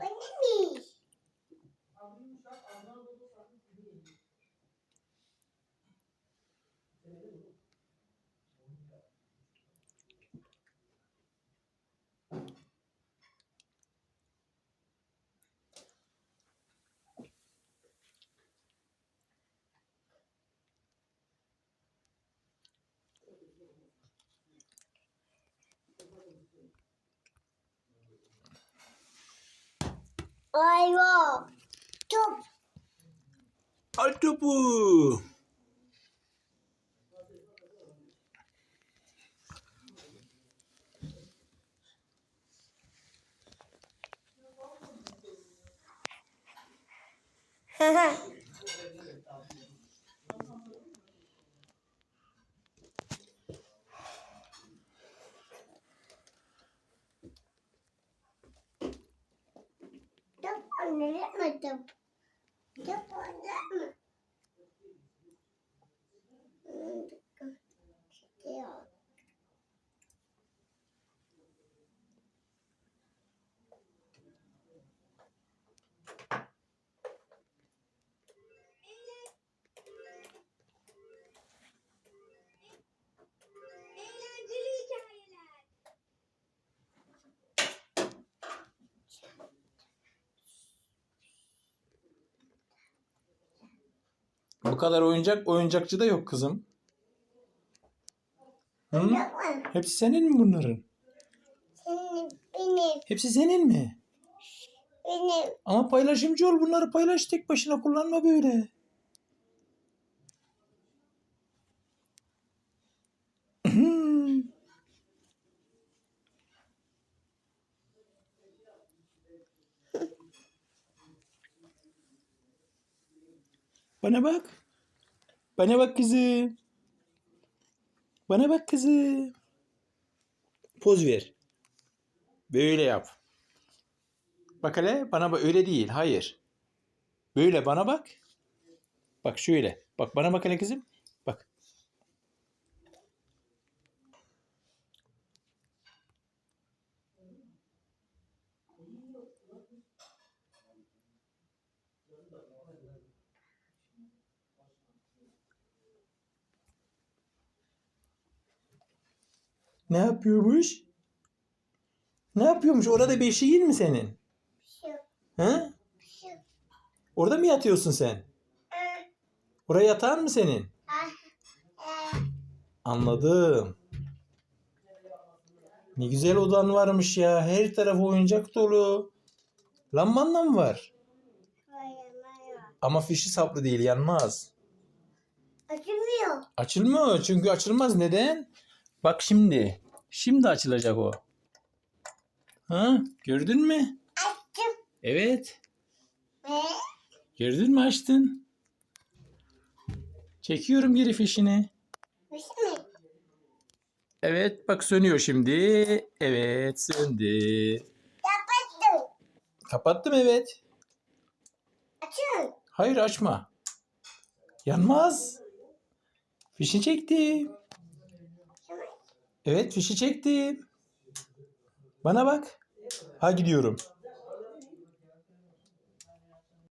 Bana mi? Ayva. Top. Al topu. Top oynayacak Bu kadar oyuncak oyuncakçı da yok kızım. Hı? Hepsi senin mi bunların? Senin, benim, Hepsi senin mi? benim. Ama paylaşımcı ol bunları paylaş tek başına kullanma böyle. Bana bak. Bana bak kızım. Bana bak kızım. Poz ver. Böyle yap. Bak hele bana bak öyle değil. Hayır. Böyle bana bak. Bak şöyle. Bak bana bak hele kızım. Bak. Ne yapıyormuş? Ne yapıyormuş? Orada beşiğin mi senin? He? Orada mı yatıyorsun sen? Oraya yatağın mı senin? Anladım. Ne güzel odan varmış ya. Her taraf oyuncak dolu. Lambanla mı var? Ama fişi saplı değil yanmaz. Açılmıyor. Açılmıyor çünkü açılmaz. Neden? Bak şimdi. Şimdi açılacak o. Ha? Gördün mü? Açtım. Evet. Ve Gördün mü açtın? Çekiyorum geri fişini. şey mi? Evet bak sönüyor şimdi. Evet söndü. Kapattım. Kapattım evet. Açın. Hayır açma. Yanmaz. Fişi çektim. Evet fişi çektim. Bana bak. Ha gidiyorum.